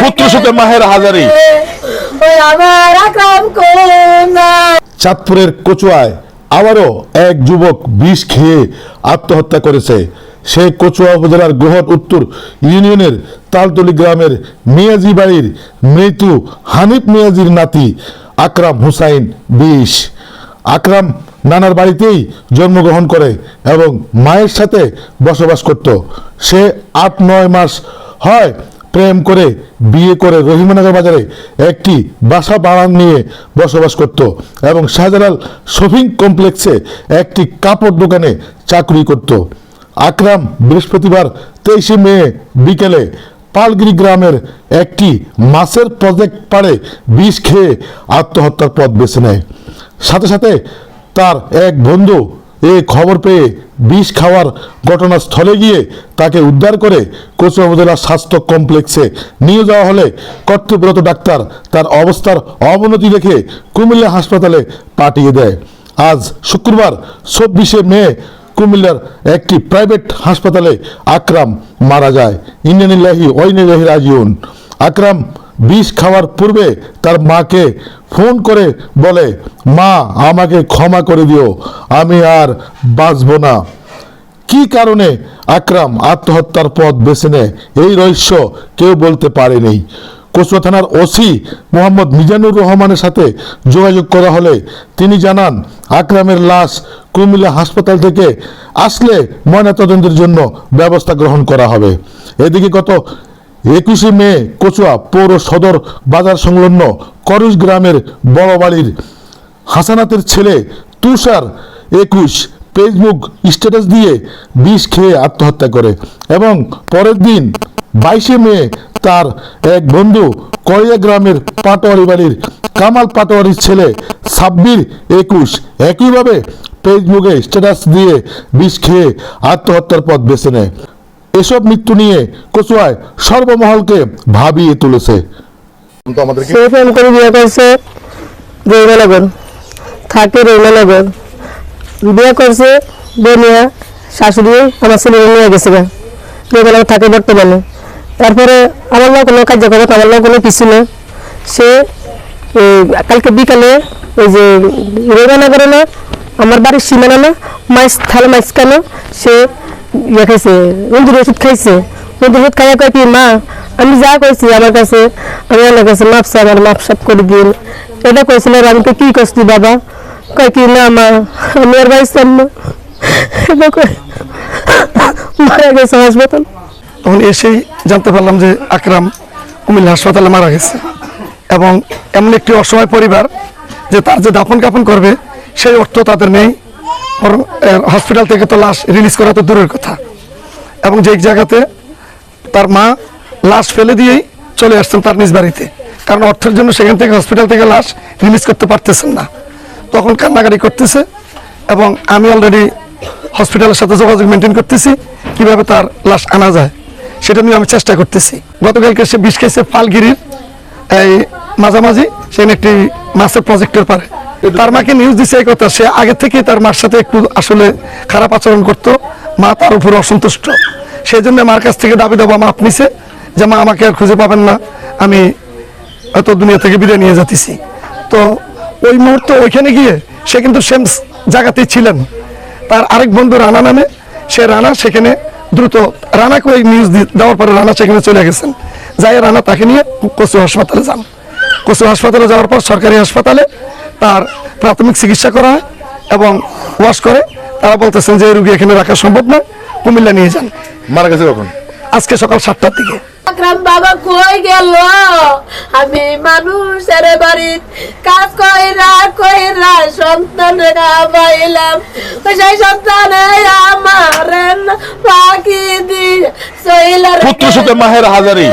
পুত্র সুখে মাহের হাজারি। চাঁদপুরের কচুয়ায় আবারও এক যুবক বিষ খেয়ে আত্মহত্যা করেছে। সে কচুয়া উপজেলার গোহট উত্তর ইউনিয়নের তালতলি গ্রামের মিয়াজি বাড়ির মৃত্যু হানিফ মিয়াজির নাতি আকরাম হুসাইন বিষ। আকরাম নানার বাড়িতেই জন্মগ্রহণ করে এবং মায়ের সাথে বসবাস করত। সে আট নয় মাস হয় প্রেম করে, বিয়ে করে রহিমানগর বাজারে একটি বাসা বাড়ান নিয়ে বসবাস করত এবং শাহজালাল শপিং কমপ্লেক্সে একটি কাপড় দোকানে চাকরি করত। আকরাম বৃহস্পতিবার তেইশে মে বিকেলে পালগিরি গ্রামের একটি মাছের প্রজেক্ট পাড়ে বিষ খেয়ে আত্মহত্যার পথ বেছে নেয়। সাথে সাথে তার এক বন্ধু এ খবর পেয়ে বিষ খাওয়ার ঘটনাস্থলে গিয়ে তাকে উদ্ধার করে কচুয়া উপজেলা স্বাস্থ্য কমপ্লেক্সে নিয়ে যাওয়া হলে কর্তব্যরত ডাক্তার তার অবস্থার অবনতি দেখে কুমিল্লা হাসপাতালে পাঠিয়ে দেয়। আজ শুক্রবার চব্বিশে মে কুমিল্লার একটি প্রাইভেট হাসপাতালে আকরাম মারা যায়। ইন্ডিয়ানিল্লাহি ওইনিল্লাহি রাজিউন। আকরাম বিষ খাওয়ার পূর্বে তার মাকে ফোন করে বলে, মা, আমাকে ক্ষমা করে দিও, আমি আর বাঁচব না। কি কারণে আকরাম আত্মহত্যার পথ বেছে নেয়, এই রহস্য কেউ বলতে পারেনি কচুয়া থানার ওসি মোহাম্মদ মিজানুর রহমানের সাথে যোগাযোগ করা হলে তিনি জানান, আকরামের লাশ কুমিল্লা হাসপাতাল থেকে আসলে ময়নাতদন্তের জন্য ব্যবস্থা গ্রহণ করা হবে। এদিকে গত একুশে মে কচুয়া পৌর সদর বাজার সংলগ্ন করুশ গ্রামের বড় বাড়ির হাসানাতের ছেলে তুষার একুশ ফেসবুক স্ট্যাটাস দিয়ে বিষ খেয়ে আত্মহত্যা করে এবং পরের দিন বাইশে মে তার এক বন্ধু করিয়া গ্রামের পাটোয়ারি বাড়ির কামাল পাটোয়ারির ছেলে সাব্বির একুশ একইভাবে ফেসবুকে স্ট্যাটাস দিয়ে বিষ খেয়ে আত্মহত্যার পথ বেছে নেয়। এসব মৃত্যু নিয়ে কচুয়ায় সর্বমহলকে ভাবিয়ে তুলেছে। তো আমাদেরকে সে ফোন করে বিয়ে করছে রৌমানগর থাকে রৌমানগর বিয়ে করছে বনিয়া শাশুড়ি আমার ছেলে নিয়ে গেছে গা। রৌমানগর থাকে বর্তমানে। তারপরে আমার লোক কোনো কার্য করে আমার লোক কোনো কিছু না। সে কালকে বিকালে ওই যে রৌমানগরে না আমার বাড়ির সীমানা না মাছ থালে মাছ কেন সে ইয়ে খাইছে ইন্দুর ওষুধ খাইছে। ইন্দুর ওষুধ খাইয়া কয় কি, মা, আমি যা কইছি আমার কাছে, আমি আমার কাছে মাপসা আমার মাপসাপ করে দিন। এটা কইছিল আমি তো কি করছি বাবা? কয় কি, না, মা, আমি আর বাইছিলাম না। এটা কয়, মারা গেছে হাসপাতাল। তখন এসেই জানতে পারলাম যে আকরাম কুমিল্লা হাসপাতালে মারা গেছে। এবং এমন একটি অসহায় পরিবার যে তার যে দাফন কাফন করবে, সেই অর্থ তাদের নেই। হসপিটাল থেকে তো লাশ রিলিজ করা তো দূরের কথা। এবং যে জায়গাতে তার মা লাশ ফেলে দিয়েই চলে আসছেন তার নিজ বাড়িতে। কারণ অর্থের জন্য সেখান থেকে হসপিটাল থেকে লাশ রিলিজ করতে পারতেছেন না। তখন কান্নাকাটি করতেছে এবং আমি অলরেডি হসপিটালের সাথে যোগাযোগ মেনটেন করতেছি, কীভাবে তার লাশ আনা যায়, সেটা নিয়ে আমি চেষ্টা করতেছি। গতকালকে সে বিষ খেয়েছে ফালগিরির এই মাঝামাঝি, সেখানে একটি মাছের প্রজেক্টের পারে। তার মাকে নিউজ দিছে এই কথা সে আগে থেকে তার মার সাথে একটু আসলে খারাপ আচরণ করত। মা তার উপর অসন্তুষ্ট। সেই জন্য মার কাছ থেকে দাবি দেওয়া মাপ নিছে যে মা আমাকে আর খুঁজে পাবেন না আমি হয়তো দুনিয়া থেকে বিদায় নিয়ে যাতেছি তো ওই মুহূর্তে ওইখানে গিয়ে সে কিন্তু সেম জায়গাতেই ছিলেন। তার আরেক বন্ধু রানা নামে সে রানা সেখানে দ্রুত রানাকে ওই নিউজ দেওয়ার পরে রানা সেখানে চলে গেছেন। যাই রানা তাকে নিয়ে কচু হাসপাতালে যান। কচু হাসপাতালে যাওয়ার পর সরকারি হাসপাতালে তার প্রাথমিক চিকিৎসা করা হয় এবং ওয়াশ করে তারা বলতেছেন যে এই রুগী এখানে রাখা সম্ভব নয় কুমিল্লা নিয়ে যান। মারা গেছে কখন? আজকে সকাল সাতটার দিকে। আকরাম বাবা কই গেল? আমি মানুষের বাড়ির কাজ কইরা কইরা সন্তান পাইলাম সেই সন্তানে আমার পাখি দিয়ে চইলার পুত্র সুখে মাহের হাজারি।